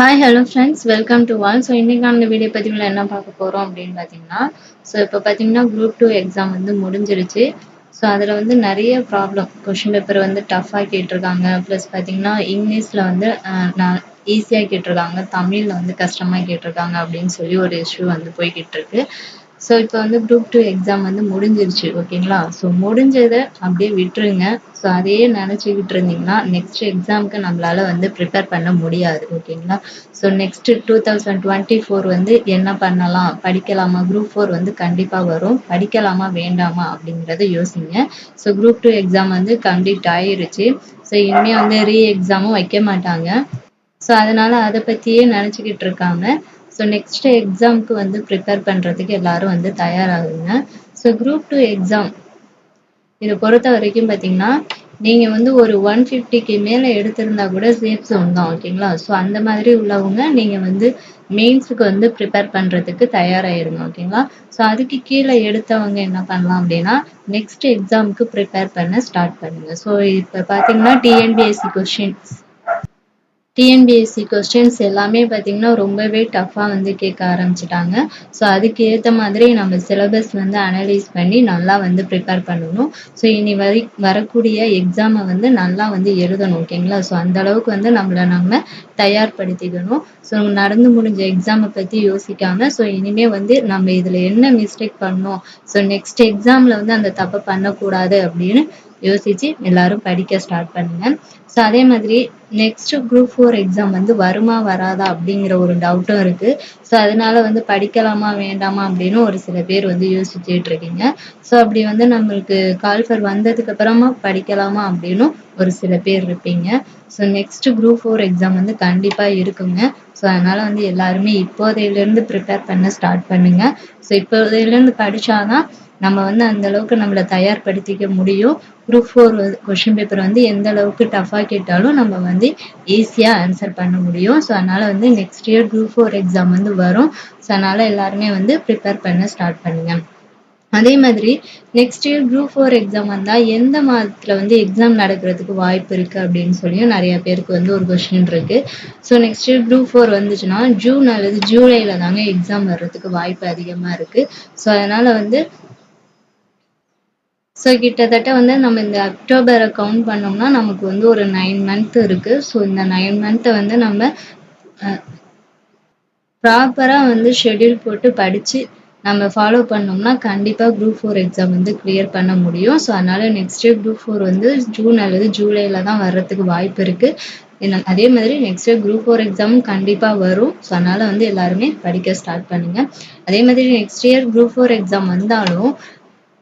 Hi hello friends welcome to wall so இன்றைக்கான video பதிவில் என்ன பார்க்க போகிறோம் அப்படின்னு பார்த்தீங்கன்னா ஸோ இப்போ பார்த்தீங்கன்னா குரூப் டூ எக்ஸாம் வந்து முடிஞ்சிருச்சு. ஸோ அதில் வந்து நிறைய ப்ராப்ளம் கொஷின் பேப்பர் வந்து டஃப்பாக கேட்டிருக்காங்க. ப்ளஸ் பார்த்தீங்கன்னா இங்கிலீஷில் வந்து நான் ஈஸியாக கேட்டிருக்காங்க. தமிழில் வந்து கஷ்டமாக கேட்டிருக்காங்க அப்படின்னு சொல்லி ஒரு இஷ்யூ வந்து போய்கிட்டு இருக்கு. ஸோ இப்போ வந்து குரூப் டூ எக்ஸாம் வந்து முடிஞ்சிருச்சு ஓகேங்களா ஸோ முடிஞ்சதை அப்படியே விட்டுருங்க. ஸோ அதையே நினச்சிக்கிட்டு இருந்தீங்கன்னா நெக்ஸ்ட் எக்ஸாமுக்கு நம்மளால வந்து ப்ரிப்பேர் பண்ண முடியாது ஓகேங்களா so next two thousand twenty four வந்து என்ன பண்ணலாம்? படிக்கலாமா? குரூப் ஃபோர் வந்து கண்டிப்பாக வரும். படிக்கலாமா? வேண்டாமா? அப்படிங்கிறத யோசிங்க. ஸோ குரூப் டூ எக்ஸாம் வந்து கம்ப்ளீட் ஆயிருச்சு. ஸோ இனிமேல் வந்து ரீ எக்ஸாமும் வைக்க மாட்டாங்க. ஸோ அதனால அதை பற்றியே நினச்சிக்கிட்டு இருக்காங்க. ஸோ நெக்ஸ்ட் எக்ஸாமுக்கு வந்து ப்ரிப்பேர் பண்ணுறதுக்கு எல்லாரும் வந்து தயாராகுங்க. ஸோ குரூப் டூ எக்ஸாம் இதை பொறுத்த வரைக்கும் பார்த்தீங்கன்னா நீங்கள் வந்து ஒரு ஒன் ஃபிஃப்டிக்கு மேலே எடுத்திருந்தா கூட சேஃப் ஜோன் தான் ஓகேங்களா ஸோ அந்த மாதிரி உள்ளவங்க நீங்கள் வந்து மெயின்ஸுக்கு வந்து ப்ரிப்பேர் பண்ணுறதுக்கு தயாராகிடுங்க ஓகேங்களா ஸோ அதுக்கு கீழே எடுத்தவங்க என்ன பண்ணலாம் அப்படின்னா நெக்ஸ்ட் எக்ஸாமுக்கு ப்ரிப்பேர் பண்ண ஸ்டார்ட் பண்ணுங்கள் ஸோ இப்போ பார்த்தீங்கன்னா டிஎன்பிஎஸ்சி கொஷின்ஸ் டிஎன்பிஎஸ்சி கொஸ்டின்ஸ் எல்லாமே பார்த்தீங்கன்னா ரொம்பவே டஃப்பாக வந்து கேட்க ஆரம்பிச்சிட்டாங்க. ஸோ அதுக்கு ஏற்ற மாதிரி நம்ம சிலபஸ் வந்து அனலைஸ் பண்ணி நல்லா வந்து ப்ரிப்பேர் பண்ணணும். ஸோ இனி வரை வரக்கூடிய எக்ஸாமை வந்து நல்லா வந்து எழுதணும் ஓகேங்களா ஸோ அந்த அளவுக்கு வந்து நம்மளை நம்ம தயார்படுத்திக்கணும். ஸோ நடந்து முடிஞ்ச எக்ஸாமை பற்றி யோசிக்காமல் ஸோ இனிமே வந்து நம்ம இதில் என்ன மிஸ்டேக் பண்ணோம்? ஸோ நெக்ஸ்ட் எக்ஸாமில் வந்து அந்த தப்பை பண்ணக்கூடாது அப்படின்னு யோசிச்சு எல்லாரும் படிக்க ஸ்டார்ட் பண்ணுங்க. ஸோ அதே மாதிரி நெக்ஸ்ட் குரூப் ஃபோர் எக்ஸாம் வந்து வருமா வராதா அப்படிங்கிற ஒரு டவுட்டும் இருக்கு. ஸோ அதனால வந்து படிக்கலாமா வேண்டாமா அப்படின்னு ஒரு சில பேர் வந்து யோசிச்சுட்டு இருக்கீங்க. ஸோ அப்படி வந்து நம்மளுக்கு கால்ஃபர் வந்ததுக்கு அப்புறமா படிக்கலாமா அப்படின்னும் ஒரு சில பேர் இருப்பீங்க. So next group four exam வந்து கண்டிப்பாக இருக்குங்க. ஸோ அதனால வந்து எல்லாருமே இப்போதையிலேருந்து ப்ரிப்பேர் பண்ண ஸ்டார்ட் பண்ணுங்க. ஸோ இப்போதையிலேருந்து படிச்சாதான் நம்ம வந்து அந்த அளவுக்கு நம்மளை தயார்படுத்திக்க முடியும். குரூப் ஃபோர் கொஷின் பேப்பர் வந்து எந்த அளவுக்கு டஃப்பாக கேட்டாலும் நம்ம வந்து ஈஸியாக ஆன்சர் பண்ண முடியும். ஸோ அதனால வந்து next year group four exam வந்து வரும். ஸோ அதனால எல்லாருமே வந்து ப்ரிப்பேர் பண்ண ஸ்டார்ட் பண்ணுங்க. அதே மாதிரி next year group four exam வந்தால் எந்த மாதத்தில் வந்து எக்ஸாம் நடக்கிறதுக்கு வாய்ப்பு இருக்குது அப்படின்னு சொல்லியும் நிறைய பேருக்கு வந்து ஒரு கொஷின் இருக்கு. So next year group four வந்துச்சுன்னா ஜூன் அல்லது ஜூலைல தாங்க எக்ஸாம் வர்றதுக்கு வாய்ப்பு அதிகமாக இருக்குது ஸோ அதனால வந்து ஸோ கிட்டத்தட்ட வந்து நம்ம இந்த அக்டோபரை கவுண்ட் பண்ணோம்னா நமக்கு வந்து ஒரு நைன் மந்த் இருக்கு. ஸோ இந்த நைன் மந்த்தை வந்து நம்ம ப்ராப்பராக வந்து ஷெட்யூல் போட்டு படித்து நம்ம ஃபாலோ பண்ணோம்னா கண்டிப்பாக குரூப் ஃபோர் எக்ஸாம் வந்து கிளியர் பண்ண முடியும். ஸோ அதனால் நெக்ஸ்ட் இயர் குரூப் ஃபோர் வந்து ஜூன் அல்லது ஜூலையில் தான் வர்றதுக்கு வாய்ப்பு இருக்குது அதே மாதிரி நெக்ஸ்ட் இயர் குரூப் ஃபோர் எக்ஸாமும் கண்டிப்பாக வரும். ஸோ அதனால் வந்து எல்லாருமே படிக்க ஸ்டார்ட் பண்ணுங்க. அதே மாதிரி next year group four exam வந்தாலும்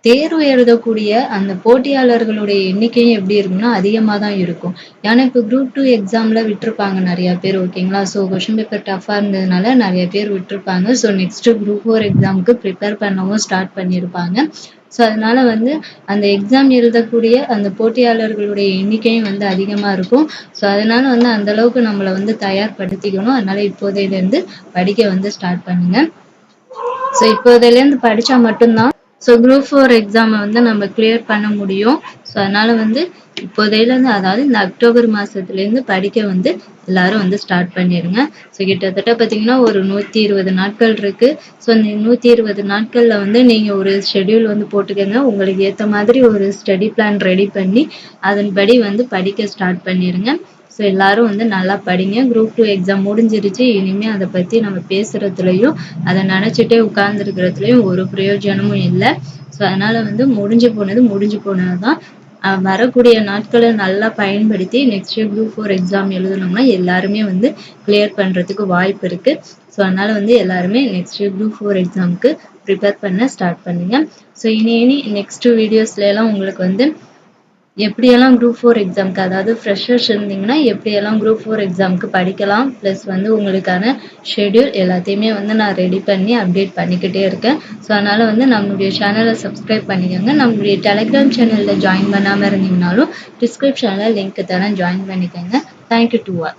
தேர்வு எழுதக்கூடிய அந்த போட்டியாளர்களுடைய எண்ணிக்கையும் எப்படி இருக்கும்னா அதிகமாக தான் இருக்கும். ஏன்னா இப்போ குரூப் டூ எக்ஸாமில் விட்டுருப்பாங்க நிறையா பேர் ஓகேங்களா ஸோ கொஷின் பேப்பர் டஃப்பாக இருந்ததுனால நிறைய பேர் விட்டுருப்பாங்க. ஸோ நெக்ஸ்ட்டு குரூப் ஃபோர் எக்ஸாமுக்கு ப்ரிப்பேர் பண்ணவும் ஸ்டார்ட் பண்ணியிருப்பாங்க ஸோ அதனால வந்து அந்த எக்ஸாம் எழுதக்கூடிய அந்த போட்டியாளர்களுடைய எண்ணிக்கையும் வந்து அதிகமாக இருக்கும். ஸோ அதனால வந்து அந்த அளவுக்கு நம்மளை வந்து தயார்படுத்திக்கணும். அதனால இப்போதையிலேருந்து படிக்க வந்து ஸ்டார்ட் பண்ணுங்க. ஸோ இப்போதையிலேருந்து படித்தா மட்டும்தான் ஸோ குரூப் ஃபோர் எக்ஸாமை வந்து நம்ம கிளியர் பண்ண முடியும். ஸோ அதனால் வந்து இப்போதையிலேருந்து அதாவது இந்த அக்டோபர் மாதத்துலேருந்து படிக்க வந்து எல்லாரும் வந்து ஸ்டார்ட் பண்ணிடுங்க ஸோ கிட்டத்தட்ட பார்த்தீங்கன்னா ஒரு நூற்றி இருபது நாட்கள் இருக்குது ஸோ இந்த நூற்றி இருபது நாட்களில் வந்து நீங்கள் ஒரு ஷெட்யூல் வந்து போட்டுக்கோங்க. உங்களுக்கு ஏற்ற மாதிரி ஒரு ஸ்டடி பிளான் ரெடி பண்ணி அதன்படி வந்து படிக்க ஸ்டார்ட் பண்ணிடுங்க ஸோ எல்லாரும் வந்து நல்லா படிங்க. குரூப் டூ எக்ஸாம் முடிஞ்சிருச்சு. இனிமே அதை பற்றி நம்ம பேசுகிறதுலையும் அதை நினச்சிட்டே உட்கார்ந்துருக்கிறதுலையும் ஒரு பிரயோஜனமும் இல்லை. ஸோ அதனால வந்து முடிஞ்சு போனது முடிஞ்சு போனது தான் வரக்கூடிய நாட்களை நல்லா பயன்படுத்தி next year group four exam எழுதணும்னா எல்லாருமே வந்து கிளியர் பண்ணுறதுக்கு வாய்ப்பு இருக்கு. ஸோ அதனால வந்து எல்லாருமே நெக்ஸ்ட் இயர் குரூப் ஃபோர் எக்ஸாமுக்கு ப்ரிப்பேர் பண்ண ஸ்டார்ட் பண்ணுங்க. ஸோ இனி இனி நெக்ஸ்ட் வீடியோஸ்ல எல்லாம் உங்களுக்கு வந்து எப்படியெல்லாம் குரூப் ஃபோர் எக்ஸாம்க்கு அதாவது ஃப்ரெஷர்ஸ் இருந்தீங்கன்னா எப்படியெல்லாம் குரூப் ஃபோர் எக்ஸாம்க்கு படிக்கலாம் ப்ளஸ் வந்து உங்களுக்கான ஷெட்யூல் எல்லாத்தையுமே வந்து நான் ரெடி பண்ணி அப்டேட் பண்ணிக்கிட்டே இருக்கேன். ஸோ அதனால் வந்து நம்மளுடைய சேனலை சப்ஸ்கிரைப் பண்ணிக்கோங்க. நம்மளுடைய டெலிகிராம் சேனலில் ஜாயின் பண்ணாமல் இருந்தீங்கனாலும் டிஸ்கிரிப்ஷனில் லிங்க் தரேன் ஜாயின் பண்ணிக்கோங்க. Thank you to all